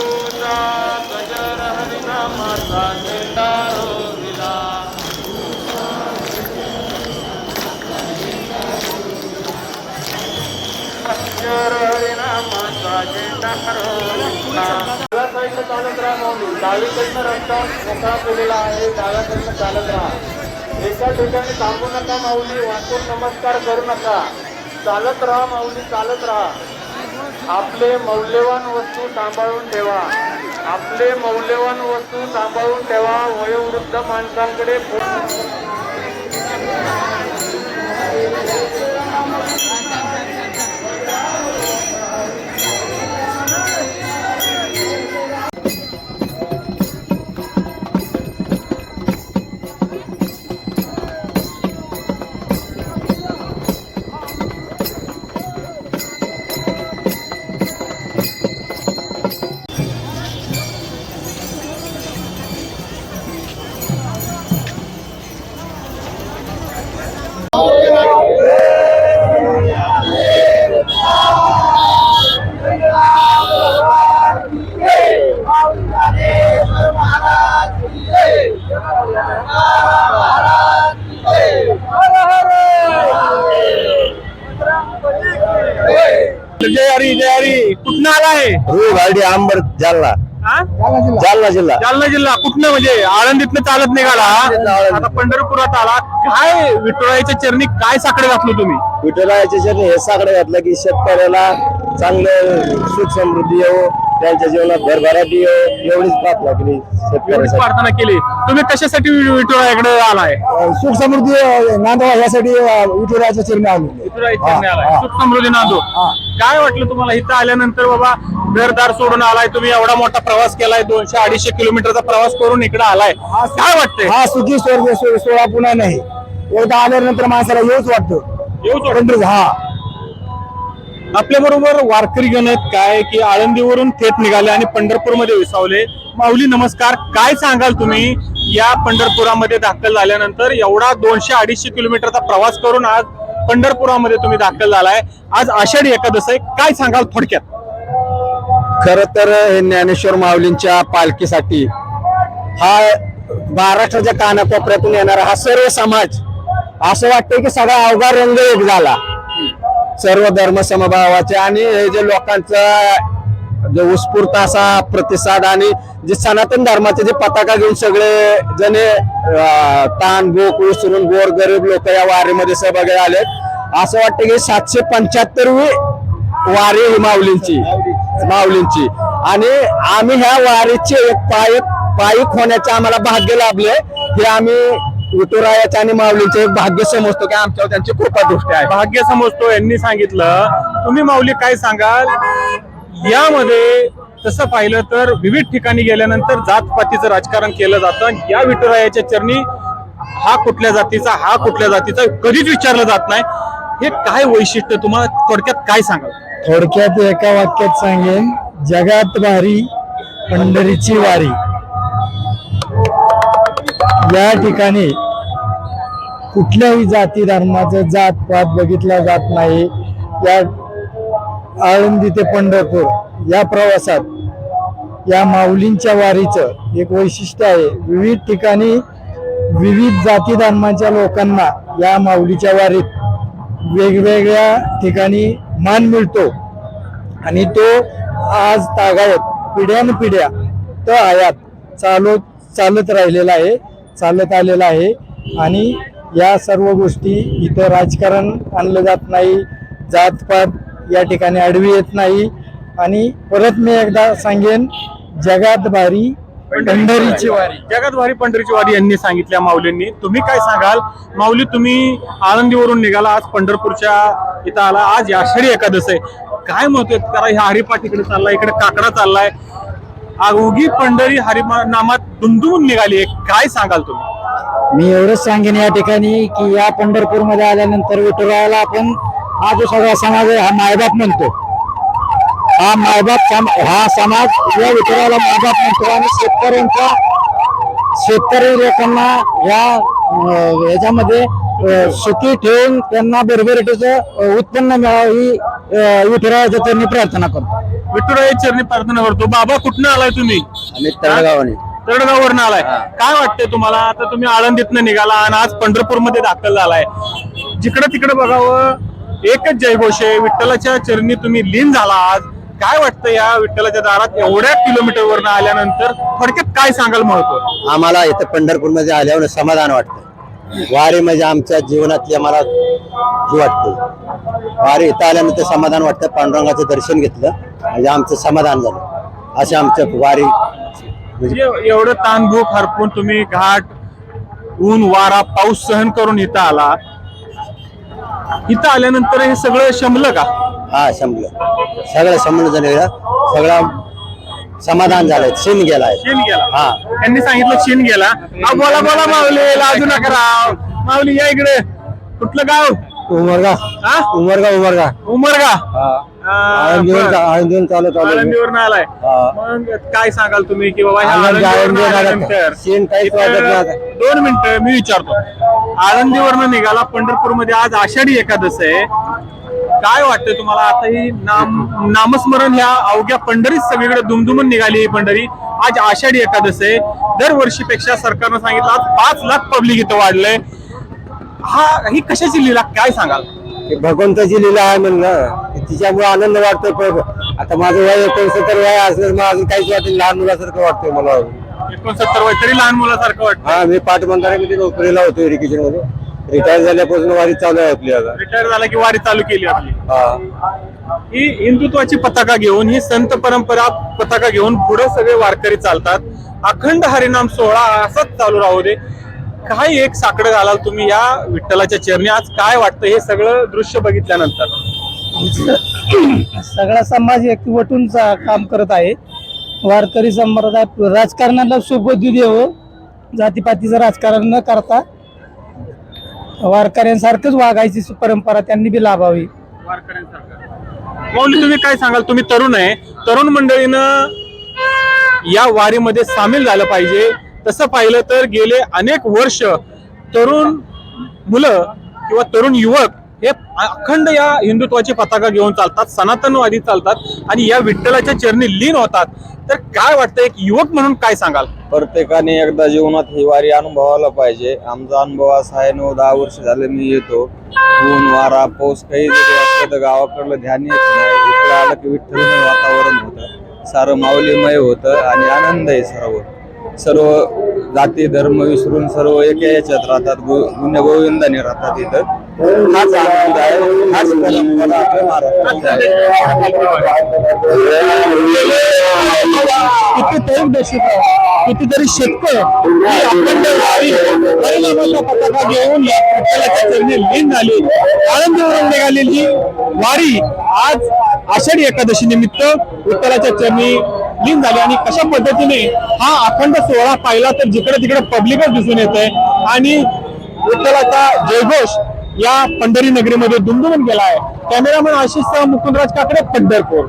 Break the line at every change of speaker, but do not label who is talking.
गजर हरिनामाचा झेंडा रोविला गजर हरिनामाचा झेंडा रोविला साईडला चालत राहा माऊली डावीकडनं रस्ता मोकळा केलेला आहे. डाव्याकडनं चालत राहा. एका ठिकाणी थांबू नका माऊली. वाचून नमस्कार करू नका. चालत राहा माऊली चालत राहा. आपले मौल्यवान वस्तू सांभाळून ठेवा. आपले मौल्यवान वस्तू सांभाळून ठेवा. वयोवृद्ध माणसांकडे
आलाय
रुईवाडी आंबड जालना.
हा?
जालना जिल्हा.
जालना जिल्हा. कुठनं म्हणजे? आळंदीतनं चालत निघाला. आता पंढरपुरात आला. काय विठुरायाच्या चरणी काय साकडे घातलं तुम्ही?
विठुरायाच्या चरणी हे साकडे घातलं की शेतकऱ्याला चांगलं सुख समृद्धी येऊ त्यांच्या जीवनात भरभराटी एवढीच प्रार्थना केली
एवढीच
शेतकऱ्यासाठी
प्रार्थना केली. तुम्ही कशासाठी विठुरायाकडे आलाय?
सुख समृद्धी नांदवा यासाठी विठुरायाच्या चरणी आलो.
विठुरायाच्या चरणी आलाय. सुख समृद्धी नांदो. काय वाटलं तुम्हाला इथं आल्यानंतर बाबा घरदार सोडून आलाय तुम्ही एवढा मोठा प्रवास केलाय दोनशे अडीचशे किलोमीटरचा प्रवास करून इकडे आलाय. काय वाटतंय?
हा सुखी स्वर्ग सो- सोहळा पुन्हा नाही. एकदा आल्यानंतर माणसाला येऊच वाटतं.
येऊच वाटतं.
हा.
आपल्या बरोबर वारकरी गण आहेत काय की आळंदीवरून थेट निघाले आणि पंढरपूरमध्ये विसावले. माऊली नमस्कार. काय सांगाल तुम्ही? या पंढरपुरामध्ये दाखल झाल्यानंतर एवढा दोनशे अडीचशे किलोमीटरचा प्रवास करून आज पंढरपुरामध्ये तुम्ही दाखल झालाय. आज आषाढी एकादश आहे. काय सांगाल थोडक्यात?
खर तर हे ज्ञानेश्वर माऊलींच्या पालखीसाठी हा महाराष्ट्राच्या कानाकोपऱ्यातून येणारा हा सर्व समाज असं वाटतंय की सगळा अवघा रंग एक झाला. सर्व धर्म समभावाचे आणि हे जे लोकांचा जो उत्स्फूर्त असा प्रतिसाद आणि जे सनातन धर्माचे जे पताका घेऊन सगळे जणे अं, ताण भूक विसरून गोर गरीब लोक या वारीमध्ये सहभागी आले असं वाटतं की सातशे पंच्याहत्तरवी वारी ही माऊलींची माऊलींची. आणि आम्ही ह्या वारीचे एक पायक पायिक होण्याचे आम्हाला भाग्य लाभले. हे आम्ही विठुरायाचे आणि माऊलींचे एक भाग्य समजतो की आमच्यावर त्यांची कृपा दृष्टी आहे.
भाग्य समजतो यांनी सांगितलं. तुम्ही माऊली काय सांगाल? यामध्ये तसं पाहिलं तर विविध ठिकाणी गेल्यानंतर जातपातीचं राजकारण केलं जातं या विठुरायाच्या चरणी हा कुठल्या जातीचा हा कुठल्या जातीचा कधीच विचारलं जात नाही. हे काय वैशिष्ट्य तुम्हाला थोडक्यात काय सांगाल?
थोडक्यात एका वाक्यात सांगेन जगात भारी पंढरीची वारी. या ठिकाणी कुठल्याही जाती धर्माचं जात पात बघितला जात नाही. या आळंदी ते पंढरपूर या प्रवासात या माऊलींच्या वारीचं एक वैशिष्ट्य आहे. विविध ठिकाणी विविध जाती धर्माच्या लोकांना या माऊलीच्या वारीत वेगवेगळ्या ठिकाणी मान मिळतो. आणि तो आज तागायत पिढ्यानपिढ्या तो आयात चालत चालत राहिलेला आहे. चालत आलेला आहे. आणि या सर्व गोष्टी इथं राजकारण आणलं जात नाही. जातपात या ठिकाणी अडवी येत नाही. आणि परत मी एकदा सांगेन जगात भारी पंढरीची वारी.
जगात भारी पंढरीची वारी यांनी सांगितल्या माऊलींनी. तुम्ही काय सांगाल? माऊली तुम्ही आळंदीवरून निघाला आज पंढरपूरच्या इथं आला आज आषाढी एकादश आहे. काय मत आहे? ह्या हरिपाठ इकडे चाललाय इकडे काकडा चाललाय. अवघी पंढरी हरिमा नामात दुमदुमून निघाली आहे. काय सांगाल तुम्ही?
मी एवढंच सांगेन या ठिकाणी की या पंढरपूरमध्ये आल्यानंतर विठुरायाला आपण हा जो सगळा समाज आहे हा मायबाप म्हणतो. हा मायबाप हा समाज या विठुरायाला मायबाप म्हणतो आणि शेतकऱ्यांचा शेतकरी लोकांना या याच्यामध्ये सुखी ठेवून त्यांना बरोबरीचं उत्पन्न मिळावं ही अं, त्यांनी प्रार्थना करतो.
विठुराय चरणी प्रार्थना करतो. बाबा कुठनं आलाय तुम्ही?
आम्ही तळगावाने
आलाय. काय वाटतंय तुम्हाला? आता तुम्ही आळंदीतनं निघाला आणि आज पंढरपूरमध्ये दाखल झालाय. जिकडं तिकडं बघावं एकच जयघोष आहे. विठ्ठलाच्या चरणी तुम्ही लीन झाला आज. काय वाटतं या विठ्ठलाच्या दारात एवढ्या किलोमीटर वरनं आल्यानंतर थोडक्यात काय सांगाल महत्त्व?
आम्हाला इथं पंढरपूरमध्ये आल्यावर समाधान वाटतं वारी म्हणजे आमच्या जीवनातली आम्हाला वाटते. वारी इथं आल्यानंतर समाधान वाटतं. पांडुरंगाचं दर्शन घेतलं. म्हणजे आमचं समाधान झालं. असे आमचं वारी.
म्हणजे एवढं ताणभूक हरपून तुम्ही घाट ऊन वारा पाऊस सहन करून इथं आला. इथं आल्यानंतर हे सगळं शमलं का?
हा संपलं सगळं संपलं झालं सगळं समाधान झालं शिन गेलाय.
शिन गेला.
हा.
त्यांनी सांगितलं शिन गेला. बोला बोला माऊली. लाजू नका राव. माऊली या इकडे. कुठलं गाव?
उमरगा.
हा?
उमरगा उमरगा.
उमरगा?
आळंदीवर आळंदीवर चालत आलो
आळंदीवरून आलाय.
हा.
मग काय सांगाल तुम्ही की बाबा ह्या
आनंद
आळंदीवरनं
आनंद
आल्यानंतर
सीन काहीच वाटत नाही आता.
इथं दोन मिनिटं मी विचारतो. आळंदीवरनं निघाला पंढरपूरमध्ये आज आषाढी एकादश आहे. काय वाटतंय तुम्हाला? आता ही नाम नामस्मरण ह्या अवघ्या पंढरीत सगळीकडे दुमदुमून निघाली ही पंढरी. आज आषाढी एकादश आहे. दरवर्षीपेक्षा सरकारनं सांगितलं आज पाच लाख पब्लिक इथं वाढलंय. हा ही कशाची लीला काय सांगाल?
ते भगवंताची लीला आहे म्हणलं. तिच्यामुळे आनंद वाटतो पण आता माझं वय एकोणसत्तर वय असलं मग अजून काहीच वाटत नाही, लहान मुलासारखं वाटतंय मला
एकोणसत्तर वय तरी लहान मुलासारखं वाटतं
हा मी पाटबंधाऱ्यामध्ये नोकरीला होतो इरिगेशनमध्ये रिटायर झाल्यापासून वारी चालू आहे आपली आता.
रिटायर झाला की वारी चालू केली आपली.
हा.
ही हिंदुत्वाची पताका घेऊन ही संत परंपरा पताका घेऊन पुढे सगळे वारकरी चालतात. अखंड हरिनाम सोहळा असाच चालू राहू दे. काय एक साकडं घालाल तुम्ही या विठ्ठलाच्या चरणी. आज काय वाटतं हे सगळं दृश्य बघितल्यानंतर?
सगळा समाज एकवटून काम करत आहे. वारकरी संप्रदाय राजकारणाला सोबत देव जातीपातीचं राजकारण न करता वारकऱ्यांसारखंच वागायची परंपरा त्यांनी बी लाभावी.
मौली तुम्ही काय सांगाल? तुम्ही तरुण आहे. तरुण मंडळीनं या वारीमध्ये सामील झालं पाहिजे. तसं पाहिलं तर गेले अनेक वर्ष तरुण मुलं किंवा तरुण युवक हे अखंड या हिंदुत्वाची पताका घेऊन चालतात सनातनवादी चालतात आणि या विठ्ठलाच्या चरणी लीन होतात. तर काय वाटतं एक युवक म्हणून काय सांगाल?
प्रत्येकाने एकदा जीवनात ही वारी अनुभवायला पाहिजे. आमचा अनुभव असा आहे नऊ दहा वर्ष झाले मी येतो. ऊन वारा पाऊस काही जरी असलं तर गावाकडलं ध्यान येत नाही. इकडे आलं की विठ्ठलमय वातावरण होतं. सारं माऊलीमय होतं आणि आनंद आहे सर्व. सर्व जाती धर्म विसरून सर्व एका याच्यात राहतात गो गुन्हे गोविंदाने राहतात इथं. हाच आनंद आहे हाच परंपरा आपल्या महाराष्ट्रात. आहे
कितीतरी दशक कितीतरी शतक ही अखंड वारी पताका घेऊन या चरणी लीन झाली. निघालेली वारी आज आषाढी एकादशी निमित्त उत्तराच्या चरणी लीन झाली आणि कशा पद्धतीने हा अखंड सोहळा पाहिला तर जिकडे तिकडे पब्लिकच दिसून येत आहे आणि विठ्ठलाचा जयघोष या पंढरी नगरीमध्ये दुमदुमून गेला आहे. कॅमेरामॅन आशिष मुकुंदराज काकडे पंढरपूर.